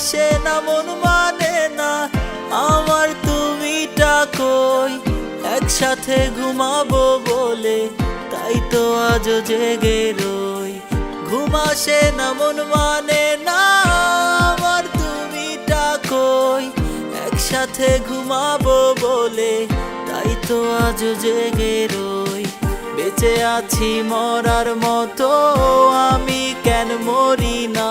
ঘুমাসে না, মন মানে না। আমার তুমি কই? একসাথে ঘুমাবো বলে, তাই তো আজ জেগে রই। ঘুমাসে না, মন মানে না। আমার তুমি কই? একসাথে ঘুমাবো বলে, তাই তো আজ জেগে রই। বেঁচে আছি মরার মতো, আমি কেন মরি না?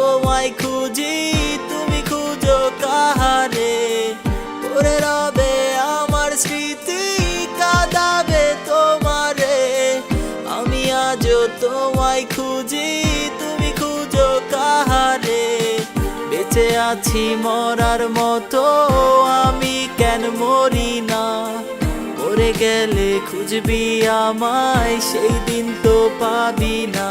তোমায় খুঁজি, তুমি খুঁজো কাহারে? পড়ে রবে, আমার স্মৃতি কাঁদাবে তোমারে। আমি আজও তোমায় খুঁজি, তুমি খুঁজো কাহারে? বেঁচে আছি মরার মতো, আমি কেন মরি না? মরে গেলে খুঁজবি আমায়, সেই দিন তো পাবি না।